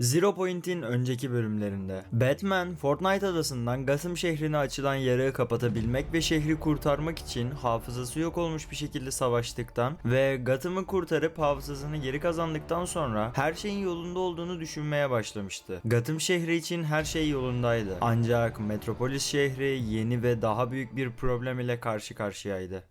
Zero Point'in önceki bölümlerinde Batman, Fortnite adasından Gotham şehrine açılan yarığı kapatabilmek ve şehri kurtarmak için hafızası yok olmuş bir şekilde savaştıktan ve Gotham'ı kurtarıp hafızasını geri kazandıktan sonra her şeyin yolunda olduğunu düşünmeye başlamıştı. Gotham şehri için her şey yolundaydı. Ancak Metropolis şehri yeni ve daha büyük bir problem ile karşı karşıyaydı.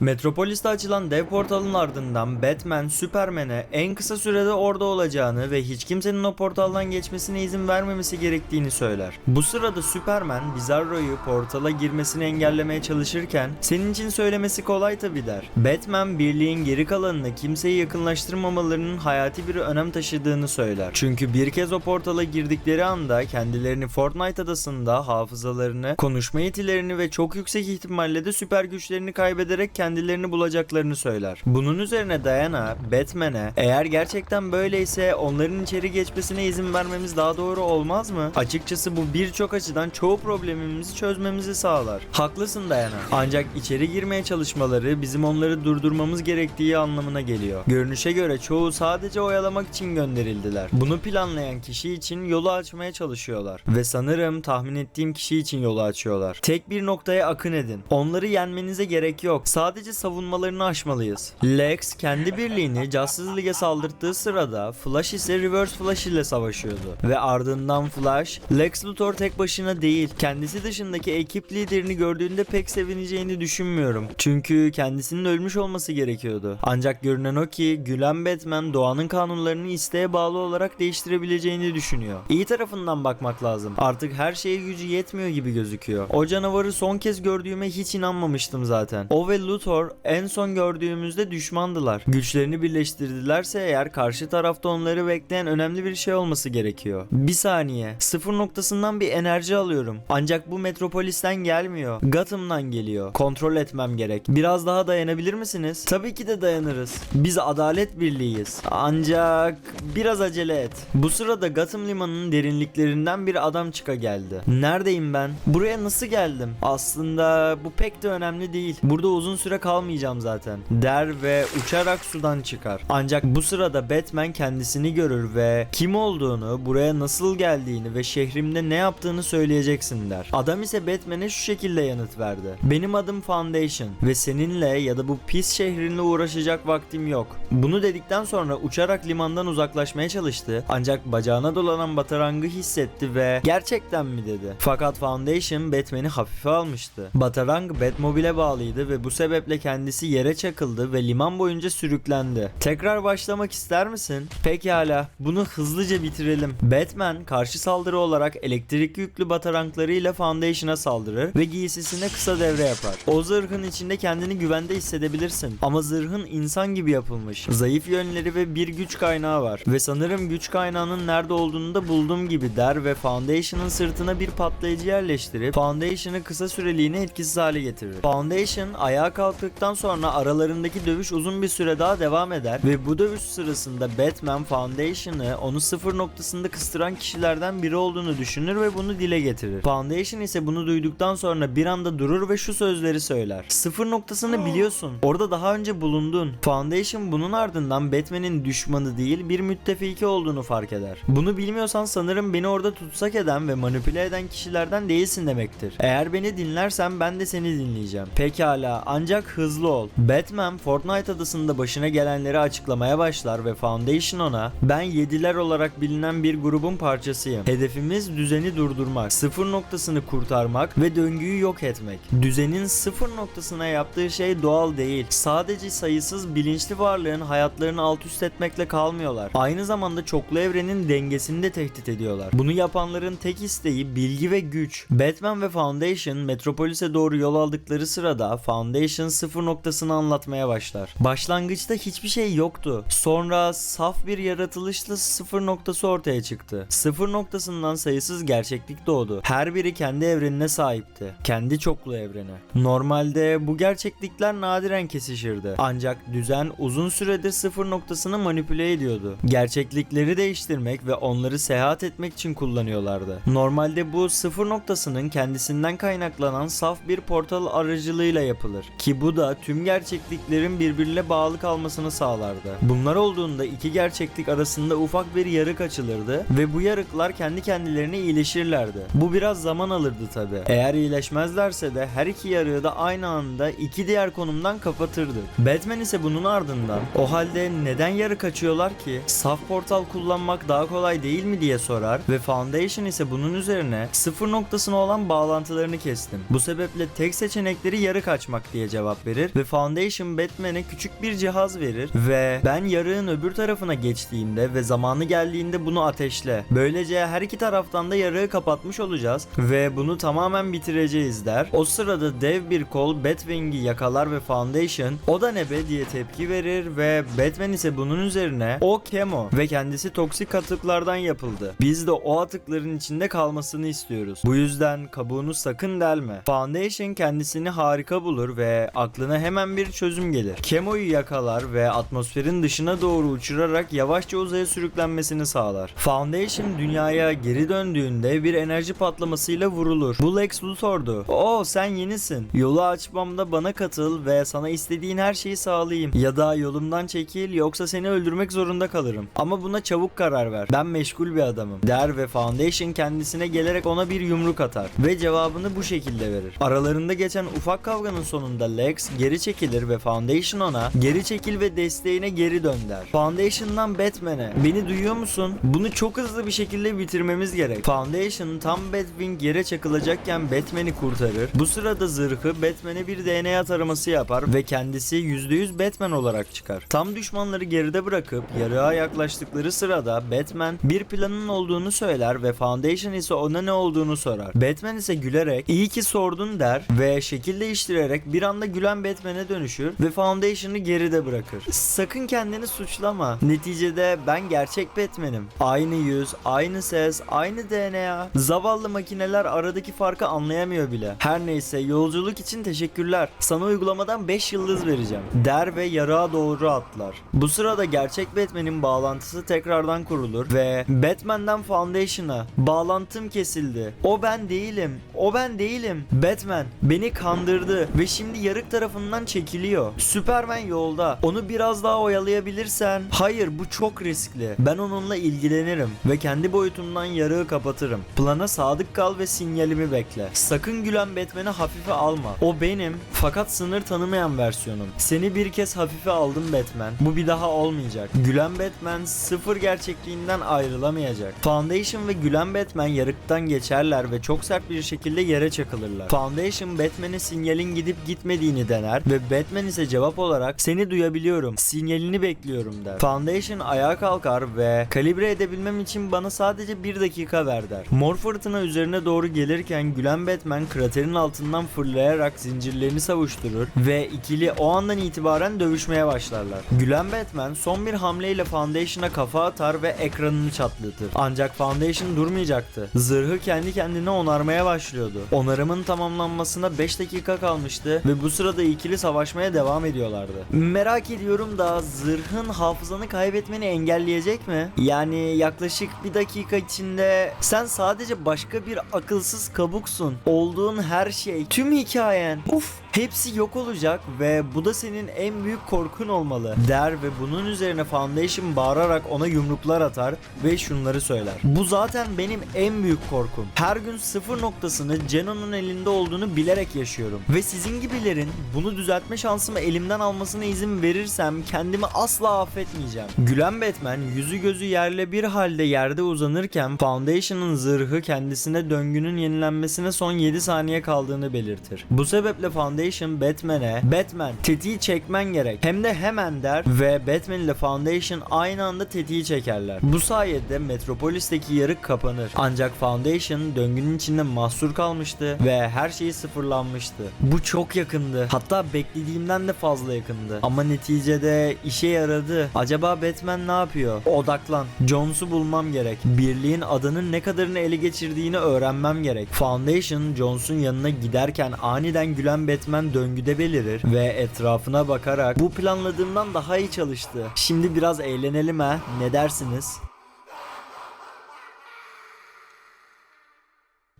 Metropolis'te açılan dev portalın ardından Batman, Superman'e en kısa sürede orada olacağını ve hiç kimsenin o portaldan geçmesine izin vermemesi gerektiğini söyler. Bu sırada Superman, Bizarro'yu portala girmesini engellemeye çalışırken senin için söylemesi kolay tabi der. Batman, birliğin geri kalanına kimseyi yakınlaştırmamalarının hayati bir önem taşıdığını söyler. Çünkü bir kez o portala girdikleri anda kendilerini Fortnite adasında hafızalarını, konuşma yetilerini ve çok yüksek ihtimalle de süper güçlerini kaybederek kendilerini bulacaklarını söyler. Bunun üzerine Diana, Batman'e eğer gerçekten böyleyse onların içeri geçmesine izin vermemiz daha doğru olmaz mı? Açıkçası bu birçok açıdan çoğu problemimizi çözmemizi sağlar. Haklısın Diana. Ancak içeri girmeye çalışmaları bizim onları durdurmamız gerektiği anlamına geliyor. Görünüşe göre çoğu sadece oyalamak için gönderildiler. Bunu planlayan kişi için yolu açmaya çalışıyorlar. Ve sanırım tahmin ettiğim kişi için yolu açıyorlar. Tek bir noktaya akın edin. Onları yenmenize gerek yok. Sadece savunmalarını aşmalıyız. Lex kendi birliğini Justice League'e saldırttığı sırada Flash ise Reverse Flash ile savaşıyordu. Ve ardından Flash, Lex Luthor tek başına değil, kendisi dışındaki ekip liderini gördüğünde pek sevineceğini düşünmüyorum. Çünkü kendisinin ölmüş olması gerekiyordu. Ancak görünen o ki Gülen Batman doğanın kanunlarını isteğe bağlı olarak değiştirebileceğini düşünüyor. İyi tarafından bakmak lazım. Artık her şeye gücü yetmiyor gibi gözüküyor. O canavarı son kez gördüğüme hiç inanmamıştım zaten. O ve Luthor en son gördüğümüzde düşmandılar. Güçlerini birleştirdilerse eğer karşı tarafta onları bekleyen önemli bir şey olması gerekiyor. Bir saniye. Sıfır noktasından bir enerji alıyorum. Ancak bu metropolisten gelmiyor. Gotham'dan geliyor. Kontrol etmem gerek. Biraz daha dayanabilir misiniz? Tabii ki de dayanırız. Biz adalet birliğiyiz. Ancak biraz acele et. Bu sırada Gotham limanının derinliklerinden bir adam çıka geldi. Neredeyim ben? Buraya nasıl geldim? Aslında bu pek de önemli değil. Burada uzun süre kalmayacağım zaten. Der ve uçarak sudan çıkar. Ancak bu sırada Batman kendisini görür ve kim olduğunu, buraya nasıl geldiğini ve şehrimde ne yaptığını söyleyeceksin der. Adam ise Batman'e şu şekilde yanıt verdi. Benim adım Foundation ve seninle ya da bu pis şehrinle uğraşacak vaktim yok. Bunu dedikten sonra uçarak limandan uzaklaşmaya çalıştı. Ancak bacağına dolanan batarangı hissetti ve gerçekten mi dedi. Fakat Foundation Batman'i hafife almıştı. Batarang Batmobile'e bağlıydı ve bu sebeple kendisi yere çakıldı ve liman boyunca sürüklendi. Tekrar başlamak ister misin? Pekala, bunu hızlıca bitirelim. Batman karşı saldırı olarak elektrik yüklü bataranglarıyla Foundation'a saldırır ve giysisine kısa devre yapar. O zırhın içinde kendini güvende hissedebilirsin. Ama zırhın insan gibi yapılmış. Zayıf yönleri ve bir güç kaynağı var. Ve sanırım güç kaynağının nerede olduğunu da bulduğum gibi der ve Foundation'ın sırtına bir patlayıcı yerleştirip Foundation'ı kısa süreliğine etkisiz hale getirir. Foundation ayağa kalktıktan sonra aralarındaki dövüş uzun bir süre daha devam eder ve bu dövüş sırasında Batman Foundation'ı onu sıfır noktasında kıstıran kişilerden biri olduğunu düşünür ve bunu dile getirir. Foundation ise bunu duyduktan sonra bir anda durur ve şu sözleri söyler. Sıfır noktasını biliyorsun. Orada daha önce bulundun. Foundation bunun ardından Batman'in düşmanı değil bir müttefiki olduğunu fark eder. Bunu bilmiyorsan sanırım beni orada tutsak eden ve manipüle eden kişilerden değilsin demektir. Eğer beni dinlersen ben de seni dinleyeceğim. Pekala ancak hızlı ol. Batman Fortnite adasında başına gelenleri açıklamaya başlar ve Foundation ona ben yediler olarak bilinen bir grubun parçasıyım. Hedefimiz düzeni durdurmak, sıfır noktasını kurtarmak ve döngüyü yok etmek. Düzenin sıfır noktasına yaptığı şey doğal değil. Sadece sayısız bilinçli varlığın hayatlarını alt üst etmekle kalmıyorlar. Aynı zamanda çoklu evrenin dengesini de tehdit ediyorlar. Bunu yapanların tek isteği bilgi ve güç. Batman ve Foundation Metropolis'e doğru yol aldıkları sırada Foundation sıfır noktasını anlatmaya başlar. Başlangıçta hiçbir şey yoktu. Sonra saf bir yaratılışla sıfır noktası ortaya çıktı. Sıfır noktasından sayısız gerçeklik doğdu. Her biri kendi evrenine sahipti. Kendi çoklu evrene. Normalde bu gerçeklikler nadiren kesişirdi. Ancak düzen uzun süredir sıfır noktasını manipüle ediyordu. Gerçeklikleri değiştirmek ve onları seyahat etmek için kullanıyorlardı. Normalde bu sıfır noktasının kendisinden kaynaklanan saf bir portal aracılığıyla yapılır. Ki bu da tüm gerçekliklerin birbirine bağlı kalmasını sağlardı. Bunlar olduğunda iki gerçeklik arasında ufak bir yarık açılırdı ve bu yarıklar kendi kendilerine iyileşirlerdi. Bu biraz zaman alırdı tabi. Eğer iyileşmezlerse de her iki yarığı da aynı anda iki diğer konumdan kapatırdı. Batman ise bunun ardından o halde neden yarık açıyorlar ki? Saf portal kullanmak daha kolay değil mi diye sorar ve Foundation ise bunun üzerine sıfır noktasına olan bağlantılarını kestim. Bu sebeple tek seçenekleri yarık açmak diye cevap verir ve Foundation Batman'e küçük bir cihaz verir ve ben yarığın öbür tarafına geçtiğimde ve zamanı geldiğinde bunu ateşle. Böylece her iki taraftan da yarığı kapatmış olacağız ve bunu tamamen bitireceğiz der. O sırada dev bir kol Batwing'i yakalar ve Foundation o da ne be diye tepki verir ve Batman ise bunun üzerine o kemo ve kendisi toksik atıklardan yapıldı. Biz de o atıkların içinde kalmasını istiyoruz. Bu yüzden kabuğunu sakın delme. Foundation kendisini harika bulur ve aklına hemen bir çözüm gelir. Kemo'yu yakalar ve atmosferin dışına doğru uçurarak yavaşça uzaya sürüklenmesini sağlar. Foundation dünyaya geri döndüğünde bir enerji patlamasıyla vurulur. Bu Lex Luthor'du. Oo sen yenisin. Yolu açmamda bana katıl ve sana istediğin her şeyi sağlayayım. Ya da yolumdan çekil yoksa seni öldürmek zorunda kalırım. Ama buna çabuk karar ver. Ben meşgul bir adamım. Der ve Foundation kendisine gelerek ona bir yumruk atar. Ve cevabını bu şekilde verir. Aralarında geçen ufak kavganın sonunda Lex geri çekilir ve Foundation ona geri çekil ve desteğine geri dön der. Foundation'dan Batman'e beni duyuyor musun? Bunu çok hızlı bir şekilde bitirmemiz gerek. Foundation tam Batwing yere çakılacakken Batman'i kurtarır. Bu sırada zırhı Batman'e bir DNA taraması yapar ve kendisi %100 Batman olarak çıkar. Tam düşmanları geride bırakıp yarığa yaklaştıkları sırada Batman bir planın olduğunu söyler ve Foundation ise ona ne olduğunu sorar. Batman ise gülerek iyi ki sordun der ve şekil değiştirerek bir anda gülen Batman'e dönüşür ve Foundation'ı geride bırakır. Sakın kendini suçlama. Neticede ben gerçek Batman'im. Aynı yüz, aynı ses, aynı DNA. Zavallı makineler aradaki farkı anlayamıyor bile. Her neyse yolculuk için teşekkürler. Sana uygulamadan 5 yıldız vereceğim. Der ve yarığa doğru atlar. Bu sırada gerçek Batman'in bağlantısı tekrardan kurulur ve Batman'den Foundation'a bağlantım kesildi. O ben değilim. O ben değilim. Batman beni kandırdı ve şimdi yarık tarafından çekiliyor. Superman yolda. Onu biraz daha oyalayabilirsen. Hayır bu çok riskli. Ben onunla ilgilenirim ve kendi boyutumdan yarığı kapatırım. Plana sadık kal ve sinyalimi bekle. Sakın gülen Batman'i hafife alma. O benim fakat sınır tanımayan versiyonum. Seni bir kez hafife aldım Batman. Bu bir daha olmayacak. Gülen Batman sıfır gerçekliğinden ayrılamayacak. Foundation ve gülen Batman yarıktan geçerler ve çok sert bir şekilde yere çakılırlar. Foundation Batman'e sinyalin gidip gitmediğini dener ve Batman ise cevap olarak seni duyabiliyorum. Sinyalini bekliyorum der. Foundation ayağa kalkar ve kalibre edebilmem için bana sadece bir dakika ver der. Mor fırtına üzerine doğru gelirken gülen Batman kraterin altından fırlayarak zincirlerini savuşturur ve ikili o andan itibaren dövüşmeye başlarlar. Gülen Batman son bir hamleyle Foundation'a kafa atar ve ekranını çatlatır. Ancak Foundation durmayacaktı. Zırhı kendi kendine onarmaya başlıyordu. Onarımın tamamlanmasına 5 dakika kalmıştı ve bu sırada ikili savaşmaya devam ediyorlardı. Merak ediyorum da zırhın hafızanı kaybetmeni engelleyecek mi? Yani yaklaşık bir dakika içinde sen sadece başka bir akılsız kabuksun. Olduğun her şey, tüm hikayen, uf hepsi yok olacak ve bu da senin en büyük korkun olmalı der ve bunun üzerine Foundation bağırarak ona yumruklar atar ve şunları söyler. Bu zaten benim en büyük korkum. Her gün sıfır noktasını Geno'nun elinde olduğunu bilerek yaşıyorum. Ve sizin gibilerin bunu düzeltme şansımı elimden almasına izin verirsem kendimi asla affetmeyeceğim. Gülen Batman yüzü gözü yerle bir halde yerde uzanırken Foundation'ın zırhı kendisine döngünün yenilenmesine son 7 saniye kaldığını belirtir. Bu sebeple Foundation Batman'e Batman tetiği çekmen gerek hem de hemen der ve Batman ile Foundation aynı anda tetiği çekerler. Bu sayede Metropolis'teki yarık kapanır. Ancak Foundation döngünün içinde mahsur kalmıştı ve her şey sıfırlanmıştı. Bu çok yakındı. Hatta beklediğimden de fazla yakındı. Ama neticede işe yaradı. Acaba Batman ne yapıyor? Odaklan. Jones'u bulmam gerek. Birliğin adanın ne kadarını ele geçirdiğini öğrenmem gerek. Foundation Jones'un yanına giderken aniden gülen Batman döngüde belirir ve etrafına bakarak bu planladığımdan daha iyi çalıştı. Şimdi biraz eğlenelim ha. Ne dersiniz?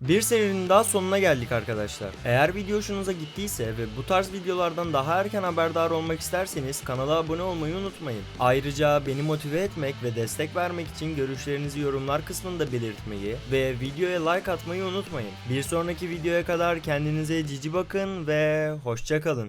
Bir serinin daha sonuna geldik arkadaşlar. Eğer video hoşunuza gittiyse ve bu tarz videolardan daha erken haberdar olmak isterseniz kanala abone olmayı unutmayın. Ayrıca beni motive etmek ve destek vermek için görüşlerinizi yorumlar kısmında belirtmeyi ve videoya like atmayı unutmayın. Bir sonraki videoya kadar kendinize cici bakın ve hoşça kalın.